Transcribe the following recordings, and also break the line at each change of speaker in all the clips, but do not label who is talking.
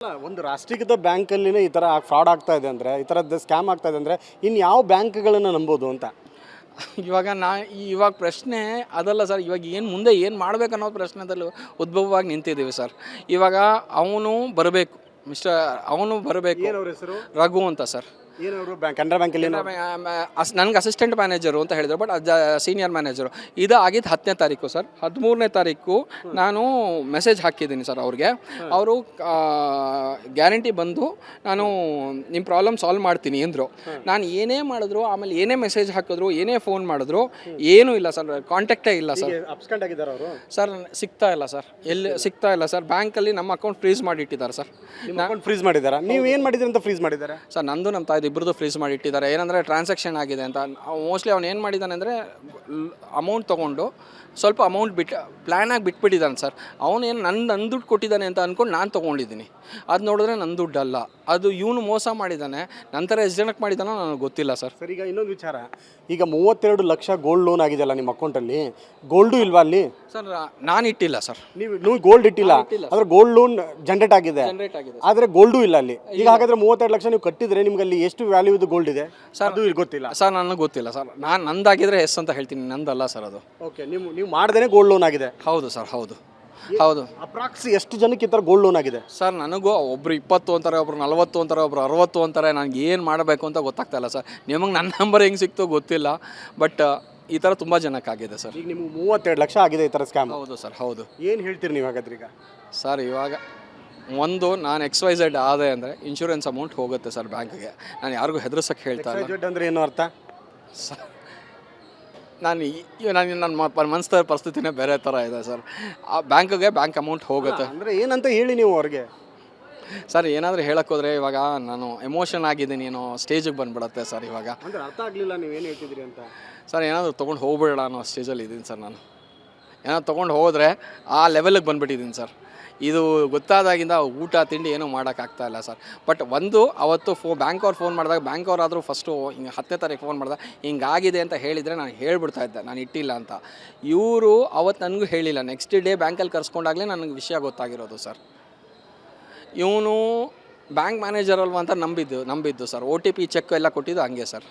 ಅಲ್ಲ, ಒಂದು ರಾಷ್ಟ್ರೀಕೃತ ಬ್ಯಾಂಕಲ್ಲಿನೇ ಈ ಥರ ಫ್ರಾಡ್ ಆಗ್ತಾ ಇದೆ ಅಂದರೆ ಈ ಥರದ್ದು ಸ್ಕ್ಯಾಮ್ ಆಗ್ತಾ ಇದೆ ಅಂದರೆ ಇನ್ನು ಯಾವ ಬ್ಯಾಂಕ್ಗಳನ್ನು ನಂಬೋದು ಅಂತ?
ಇವಾಗ ನಾ ಇವಾಗ ಪ್ರಶ್ನೆ ಅದಲ್ಲ ಸರ್ ಇವಾಗ ಏನು ಮುಂದೆ ಏನು ಮಾಡಬೇಕು ಅನ್ನೋ ಪ್ರಶ್ನೆದಲ್ಲಿ ಉದ್ಭವವಾಗಿ ನಿಂತಿದ್ದೀವಿ ಸರ್. ಇವಾಗ ಅವನು ಬರಬೇಕು ಮಿಸ್ಟರ್ ಅವನು ಬರಬೇಕು. ರಘು ಅಂತ ಸರ್.
ಏನವರು ಕೆನರಾ ಬ್ಯಾಂಕಲ್ಲಿ
ನನಗೆ ಅಸಿಸ್ಟೆಂಟ್ ಮ್ಯಾನೇಜರು ಅಂತ ಹೇಳಿದರು ಬಟ್ ಅದು ಸೀನಿಯರ್ ಮ್ಯಾನೇಜರು ಇದು ಆಗಿದ್ದು ಹತ್ತನೇ ತಾರೀಕು ಸರ್. ಹದಿಮೂರನೇ ತಾರೀಕು ನಾನು ಮೆಸೇಜ್ ಹಾಕಿದ್ದೀನಿ ಸರ್ ಅವ್ರಿಗೆ. ಅವರು ಗ್ಯಾರಂಟಿ ಬಂದು ನಾನು ನಿಮ್ಮ ಪ್ರಾಬ್ಲಮ್ ಸಾಲ್ವ್ ಮಾಡ್ತೀನಿ ಅಂದರು. ನಾನು ಏನೇ ಮಾಡಿದ್ರು ಆಮೇಲೆ ಏನೇ ಮೆಸೇಜ್ ಹಾಕಿದ್ರು ಏನೇ ಫೋನ್ ಮಾಡಿದ್ರು ಏನೂ ಇಲ್ಲ ಸರ್. ಕಾಂಟ್ಯಾಕ್ಟೇ ಇಲ್ಲ ಸರ್.
ಅವರು?
ಸರ್ ಸಿಗ್ತಾ ಇಲ್ಲ ಸರ್. ಎಲ್ಲಿ ಸಿಗ್ತಾ ಇಲ್ಲ. ಸರ್. ಬ್ಯಾಂಕಲ್ಲಿ ನಮ್ಮ ಅಕೌಂಟ್ ಫ್ರೀಸ್ ಮಾಡಿ ಇಟ್ಟಿದ್ದಾರೆ ಸರ್
ಫ್ರೀಸ್ ಮಾಡಿದ್ದಾರೆ? ನೀವು ಏನು ಮಾಡಿದ್ರಿ ಅಂತ ಫ್ರೀಸ್ ಮಾಡಿದ್ದಾರೆ?
ಸರ್ ನಂದು ನಮ್ಮ ತಾಯ್ದು ಇಬ್ಬರದು ಫ್ರೀಸ್ ಮಾಡಿ ಇಟ್ಟಿದ್ದಾರೆ. ಏನಂದರೆ ಟ್ರಾನ್ಸಾಕ್ಷನ್ ಆಗಿದೆ ಅಂತ. ಮೋಸ್ಟ್ಲಿ ಅವ್ನು ಏನು ಮಾಡಿದ್ದಾನೆ ಅಂದರೆ ಅಮೌಂಟ್ ತೊಗೊಂಡು ಸ್ವಲ್ಪ ಅಮೌಂಟ್ ಬಿಟ್ಟು ಪ್ಲ್ಯಾನಾಗಿ ಬಿಟ್ಬಿಟ್ಟಿದ್ದಾನೆ ಸರ್ ಅವನೇನು ನನ್ನ ನನ್ನ ದುಡ್ಡು ಕೊಟ್ಟಿದ್ದಾನೆ ಅಂತ ಅಂದ್ಕೊಂಡು ನಾನು ತೊಗೊಂಡಿದ್ದೀನಿ. ಅದು ನೋಡಿದ್ರೆ ನನ್ನ ದುಡ್ಡು ಅಲ್ಲ ಅದು ಇವನು ಮೋಸ ಮಾಡಿದ್ದಾನೆ ನಂತರ ಎಷ್ಟು ಜನಕ್ಕೆ ಮಾಡಿದ್ದಾನೋ ನನಗೆ ಗೊತ್ತಿಲ್ಲ ಸರ್
ಸರ್ ಈಗ ಇನ್ನೊಂದು ವಿಚಾರ. ಈಗ ಮೂವತ್ತೆರಡು ಲಕ್ಷ ಗೋಲ್ಡ್ ಲೋನ್ ಆಗಿದೆಯಲ್ಲ ನಿಮ್ಮ ಅಕೌಂಟಲ್ಲಿ ಗೋಲ್ಡು ಇಲ್ವಾ ಅಲ್ಲಿ?
ಸರ್ ನಾನು ಇಟ್ಟಿಲ್ಲ ಸರ್
ನೀವು ನೀವು ಗೋಲ್ಡ್ ಇಟ್ಟಿಲ್ಲ. ಆದರೆ ಗೋಲ್ಡ್ ಲೋನ್ ಜನರೇಟ್ ಆಗಿದೆ.
ಜನರೇಟ್ ಆಗಿದೆ
ಆದರೆ ಗೋಲ್ಡು ಇಲ್ಲ ಅಲ್ಲಿ. ಈಗ ಹಾಗಾದ್ರೆ ಮೂವತ್ತೆರಡು ಲಕ್ಷ ನೀವು ಕಟ್ಟಿದ್ರೆ ನಿಮ್ಗೆ ಅಲ್ಲಿ ಎಷ್ಟು ವ್ಯಾಲ್ಯೂ ಇದು ಗೋಲ್ಡ್ ಇದೆ? ಸರ್ ಅದು ಇಲ್ಲಿ ಗೊತ್ತಿಲ್ಲ.
ಸರ್ ನನಗೆ ಗೊತ್ತಿಲ್ಲ ಸರ್. ನಾನು ನಂದಾಗಿದ್ರೆ ಎಸ್ ಅಂತ ಹೇಳ್ತೀನಿ ನಂದಲ್ಲ ಸರ್ ಅದು.
ಓಕೆ ನೀವು ನೀವು ಮಾಡ್ದೇ ಗೋಲ್ಡ್ ಲೋನ್ ಆಗಿದೆ.
ಹೌದು ಸರ್ ಹೌದು. ಹೌದು.
ಅಪ್ರಾಕ್ಸ್ ಎಷ್ಟು ಜನಕ್ಕೆ ಈ ಥರ ಗೋಲ್ಡ್ ಲೋನ್ ಆಗಿದೆ?
ಸರ್ ನನಗೂ ಒಬ್ರು ಇಪ್ಪತ್ತು ಅಂತಾರೆ ಒಬ್ರು ನಲ್ವತ್ತು ಅಂತಾರೆ ಒಬ್ರು ಅರವತ್ತು ಅಂತಾರೆ ನನಗೆ ಏನು ಮಾಡಬೇಕು ಅಂತ ಗೊತ್ತಾಗ್ತಾ ಇಲ್ಲ ಸರ್. ನಿಮಗೆ ನನ್ನ ನಂಬರ್ ಹೆಂಗೆ ಸಿಕ್ತೋ ಗೊತ್ತಿಲ್ಲ ಬಟ್ ಈ ಥರ ತುಂಬ ಜನಕ್ಕಾಗಿದೆ ಸರ್.
ಈಗ ನಿಮ್ಗೆ ಮೂವತ್ತೆರಡು ಲಕ್ಷ ಆಗಿದೆ ಈ ಥರ ಸ್ಕ್ಯಾಮ್
ಹೌದು ಸರ್ ಹೌದು.
ಏನು ಹೇಳ್ತೀರಿ ನೀವು ಹಾಗಾದ್ರೆ ಈಗ?
ಸರ್ ಇವಾಗ ಒಂದು ನಾನು ಎಕ್ಸ್ ವೈ ಝೆಡ್ ಆದೆ ಅಂದರೆ ಇನ್ಶೂರೆನ್ಸ್ ಅಮೌಂಟ್ ಹೋಗುತ್ತೆ ಸರ್ ಬ್ಯಾಂಕ್ಗೆ ನಾನು ಯಾರಿಗೂ ಹೆದರ್ಸಕ್ಕೆ ಹೇಳ್ತಾ ಇಲ್ಲ.
ಅಂದ್ರೆ ಏನು ಅರ್ಥ?
ಸರ್ ನಾನು ಈ- ನಾನು ನನ್ನ ಮನಸ್ಸಿನ ಪರಿಸ್ಥಿತಿನೇ ಬೇರೆ ಥರ ಇದೆ ಸರ್ ಆ ಬ್ಯಾಂಕ್ಗೆ ಬ್ಯಾಂಕ್ ಅಮೌಂಟ್ ಹೋಗುತ್ತೆ.
ಅಂದ್ರೆ ಏನಂತ ಹೇಳಿ ನೀವು ಅವ್ರಿಗೆ?
ಸರ್ ಏನಾದರೂ ಹೇಳಕ್ಕೆ ಹೋದರೆ ಇವಾಗ ನಾನು ಎಮೋಷನ್ ಆಗಿದ್ದೀನಿ ಏನೋ ಸ್ಟೇಜಿಗೆ ಬಂದ್ಬಿಡತ್ತೆ ಸರ್ ಇವಾಗ.
ಅಂದ್ರೆ ಅರ್ಥ ಆಗಲಿಲ್ಲ ನೀವು ಏನು ಹೇಳ್ತಿದ್ರಿ ಅಂತ.
ಸರ್ ಏನಾದರೂ ತೊಗೊಂಡು ಹೋಗ್ಬಿಡೋಣ ಅನ್ನೋ ಸ್ಟೇಜಲ್ಲಿ ಇದ್ದೀನಿ ಸರ್ ನಾನು. ಏನಾದ್ರು ತೊಗೊಂಡು ಹೋದರೆ ಆ ಲೆವೆಲಿಗೆ ಬಂದ್ಬಿಟ್ಟಿದ್ದೀನಿ ಸರ್ ಇದು ಗೊತ್ತಾದಾಗಿಂದ ಊಟ, ತಿಂಡಿ ಏನೂ ಮಾಡೋಕ್ಕಾಗ್ತಾ ಇಲ್ಲ ಸರ್. ಬಟ್ ಒಂದು, ಅವತ್ತು ಫೋ ಬ್ಯಾಂಕ್ ಅವ್ರು ಫೋನ್ ಮಾಡಿದಾಗ ಬ್ಯಾಂಕ್ ಅವರಾದರೂ ಫಸ್ಟು ಹಿಂಗೆ ಹತ್ತನೇ ತಾರೀಕು ಫೋನ್ ಮಾಡಿದಾಗ, ಹಿಂಗಾಗಿದೆ ಅಂತ ಹೇಳಿದರೆ ನಾನು ಹೇಳ್ಬಿಡ್ತಾ ಇದ್ದೆ, ನಾನು ಇಟ್ಟಿಲ್ಲ ಅಂತ. ಇವರು ಅವತ್ತು ನನಗೂ ಹೇಳಿಲ್ಲ. ನೆಕ್ಸ್ಟ್ ಡೇ ಬ್ಯಾಂಕಲ್ಲಿ ಕರ್ಸ್ಕೊಂಡಾಗಲೇ ನನಗೆ ವಿಷಯ ಗೊತ್ತಾಗಿರೋದು ಸರ್. ಇವನು ಬ್ಯಾಂಕ್ ಮ್ಯಾನೇಜರ್ ಅಲ್ವಾ ಅಂತ ನಂಬಿದ್ದು ನಂಬಿದ್ದು sir. O T P check ಎಲ್ಲ ಕೊಟ್ಟಿದ್ದು ಹಂಗೆ ಸರ್.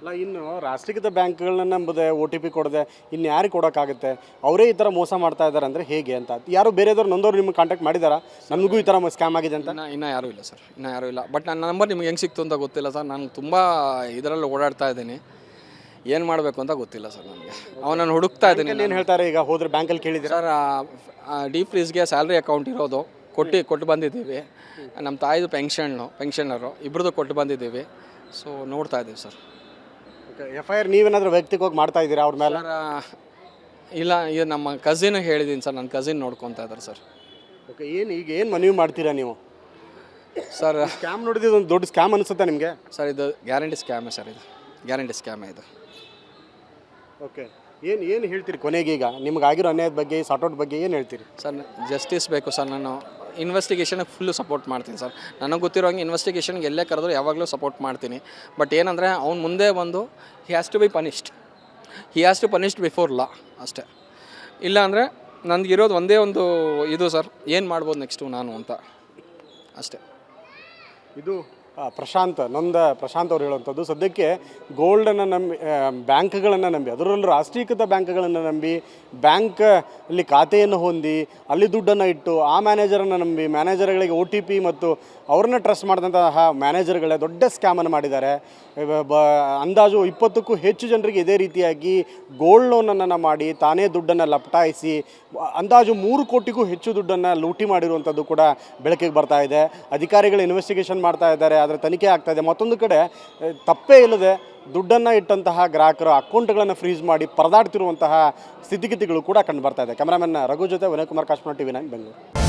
ಅಲ್ಲ ಇನ್ನು ರಾಷ್ಟ್ರೀಕೃತ ಬ್ಯಾಂಕ್ಗಳನ್ನ ನಂಬದೆ ಒ ಟಿ ಪಿ ಕೊಡದೆ ಇನ್ನು ಯಾರಿಗೆ ಕೊಡೋಕ್ಕಾಗುತ್ತೆ? ಅವರೇ ಈ ಥರ ಮೋಸ ಮಾಡ್ತಾ ಇದ್ದಾರೆ ಅಂದರೆ ಹೇಗೆ ಅಂತ? ಯಾರು ಬೇರೆದವ್ರು ನೊಂದವ್ರು ನಿಮ್ಗೆ ಕಾಂಟ್ಯಾಕ್ಟ್ ಮಾಡಿದಾರ? ನಮಗೂ ಈ ಥರ ಸ್ಕ್ಯಾಮ್ ಆಗಿದೆ ಅಂತ?
ಇನ್ನು ಇನ್ನೂ ಯಾರೂ ಇಲ್ಲ ಸರ್. ಇನ್ನೂ ಯಾರೂ ಇಲ್ಲ. ಬಟ್ ನನ್ನ ನಂಬರ್ ನಿಮ್ಗೆ ಹೆಂಗೆ ಸಿಕ್ತು ಅಂತ ಗೊತ್ತಿಲ್ಲ ಸರ್. ನಾನು ತುಂಬ ಇದರಲ್ಲಿ ಓಡಾಡ್ತಾ ಇದ್ದೀನಿ. ಏನು ಮಾಡಬೇಕು ಅಂತ ಗೊತ್ತಿಲ್ಲ ಸರ್ ನನಗೆ. ಅವನನ್ನು ಹುಡುಕ್ತಾ ಇದ್ದೀನಿ
ಏನು ಹೇಳ್ತಾರೆ ಈಗ? ಹೋದ್ರೆ ಬ್ಯಾಂಕಲ್ಲಿ ಕೇಳಿದ್ರೆ
ಸರ್ ಡೀಪ್ ಫ್ರೀಸ್ಗೆ ಸ್ಯಾಲ್ರಿ ಅಕೌಂಟ್ ಇರೋದು. ಕೊಟ್ಟು ಕೊಟ್ಟು ಬಂದಿದ್ದೀವಿ. ನಮ್ಮ ತಾಯಿದು ಪೆನ್ಷನ್ನು ಪೆನ್ಷನರು ಇಬ್ಬರದು ಕೊಟ್ಟು ಬಂದಿದ್ದೀವಿ. ಸೊ ನೋಡ್ತಾ ಇದ್ದೀವಿ ಸರ್.
ಎಫ್ ಐ ಆರ್ ನೀವೇನಾದರೂ ವ್ಯಕ್ತಿಗೆ ಹೋಗಿ ಮಾಡ್ತಾ ಇದ್ದೀರಾ ಅವ್ರ ಮೇಲೆ?
ಸರ್ ಇಲ್ಲ ಇದು ನಮ್ಮ ಕಸಿನ್ ಹೇಳಿದ್ದೀನಿ ಸರ್ ನನ್ನ ಕಸಿನ್ ನೋಡ್ಕೊತಾ ಇದ್ದಾರೆ ಸರ್.
ಓಕೆ ಏನು ಈಗ ಏನು ಮನವಿ ಮಾಡ್ತೀರಾ ನೀವು?
ಸರ್
ಸ್ಕ್ಯಾಮ್ ನೋಡಿದ್ರೆ ಒಂದು ದೊಡ್ಡ ಸ್ಕ್ಯಾಮ್ ಅನಿಸುತ್ತಾ ನಿಮಗೆ?
ಸರ್ ಇದು ಗ್ಯಾರಂಟಿ ಸ್ಕ್ಯಾಮೇ ಸರ್ ಇದು. ಗ್ಯಾರಂಟಿ ಸ್ಕ್ಯಾಮೇ ಇದು.
ಓಕೆ ಏನು ಏನು ಹೇಳ್ತೀರಿ ಕೊನೆಗೆ ಈಗ? ನಿಮ್ಗೆ ಆಗಿರೋ ಅನ್ಯಾಯದ ಬಗ್ಗೆ ಸಾರ್ಟ್ಔಟ್ ಬಗ್ಗೆ ಏನು ಹೇಳ್ತೀರಿ?
ಸರ್ ಜಸ್ಟಿಸ್ ಬೇಕು ಸರ್ ನಾನು. ಇನ್ವೆಸ್ಟಿಗೇಷನ್ಗೆ ಫುಲ್ಲು ಸಪೋರ್ಟ್ ಮಾಡ್ತೀನಿ ಸರ್. ನನಗೆ ಗೊತ್ತಿರೋ ಹಂಗೆ ಇನ್ವೆಸ್ಟಿಗೇಷನ್ಗೆ ಎಲ್ಲೇ ಕರೆದ್ರು ಯಾವಾಗಲೂ ಸಪೋರ್ಟ್ ಮಾಡ್ತೀನಿ. ಬಟ್ ಏನಂದರೆ ಅವ್ನು ಮುಂದೆ ಬಂದು he has to be punished he has to punished before law ಅಷ್ಟೇ. ಇಲ್ಲ ಅಂದರೆ ನನಗಿರೋದು ಒಂದೇ ಒಂದು ಇದು ಸರ್, ಏನು ಮಾಡ್ಬೋದು ನೆಕ್ಸ್ಟು ನಾನು ಅಂತ. ಅಷ್ಟೇ.
ಇದು ಪ್ರಶಾಂತ್, ನೊಂದ ಪ್ರಶಾಂತ್ ಅವರು ಹೇಳುವಂಥದ್ದು, ಸದ್ಯಕ್ಕೆ ಗೋಲ್ಡನ್ನು ನಂಬಿ ಬ್ಯಾಂಕ್ಗಳನ್ನು ನಂಬಿ, ಅದರಲ್ಲೂ ರಾಷ್ಟ್ರೀಕೃತ ಬ್ಯಾಂಕ್ಗಳನ್ನು ನಂಬಿ, ಬ್ಯಾಂಕ್ ಅಲ್ಲಿ ಖಾತೆಯನ್ನು ಹೊಂದಿ, ಅಲ್ಲಿ ದುಡ್ಡನ್ನು ಇಟ್ಟು, ಆ ಮ್ಯಾನೇಜರನ್ನು ನಂಬಿ, ಮ್ಯಾನೇಜರ್ಗಳಿಗೆ ಒ ಟಿ ಪಿ ಮತ್ತು ಅವ್ರನ್ನ ಟ್ರಸ್ಟ್ ಮಾಡಿದಂತಹ ಮ್ಯಾನೇಜರ್ಗಳೇ ದೊಡ್ಡ ಸ್ಕ್ಯಾಮನ್ನು ಮಾಡಿದ್ದಾರೆ. ಬ, ಅಂದಾಜು ಇಪ್ಪತ್ತಕ್ಕೂ ಹೆಚ್ಚು ಜನರಿಗೆ ಇದೇ ರೀತಿಯಾಗಿ ಗೋಲ್ಡ್ ಲೋನನ್ನು ಮಾಡಿ, ತಾನೇ ದುಡ್ಡನ್ನು ಲಪಟಾಯಿಸಿ, ಅಂದಾಜು ಮೂರು ಕೋಟಿಗೂ ಹೆಚ್ಚು ದುಡ್ಡನ್ನು ಲೂಟಿ ಮಾಡಿರುವಂಥದ್ದು ಕೂಡ ಬೆಳಕಿಗೆ ಬರ್ತಾ ಇದೆ. ಅಧಿಕಾರಿಗಳು ಇನ್ವೆಸ್ಟಿಗೇಷನ್ ಮಾಡ್ತಾ ಇದ್ದಾರೆ. ಅದರ ತನಿಖೆ ಆಗ್ತಾ ಇದೆ. ಮತ್ತೊಂದು ಕಡೆ ತಪ್ಪೇ ಇಲ್ಲದೆ ದುಡ್ಡನ್ನು ಇಟ್ಟಂತಹ ಗ್ರಾಹಕರ ಅಕೌಂಟ್ಗಳನ್ನು ಫ್ರೀಜ್ ಮಾಡಿ ಪರದಾಡ್ತಿರುವಂತಹ ಸ್ಥಿತಿಗತಿಗಳು ಕೂಡ ಕಂಡು ಬರ್ತಾ ಇದೆ. ಕ್ಯಾಮರಾಮನ್ ರಘು ಜೊತೆ ವಿನಯ್ ಕುಮಾರ್, ಕಾಶ್ಮೀರ್ ಟಿವಿ ನೈನ್, ಬೆಂಗಳೂರು.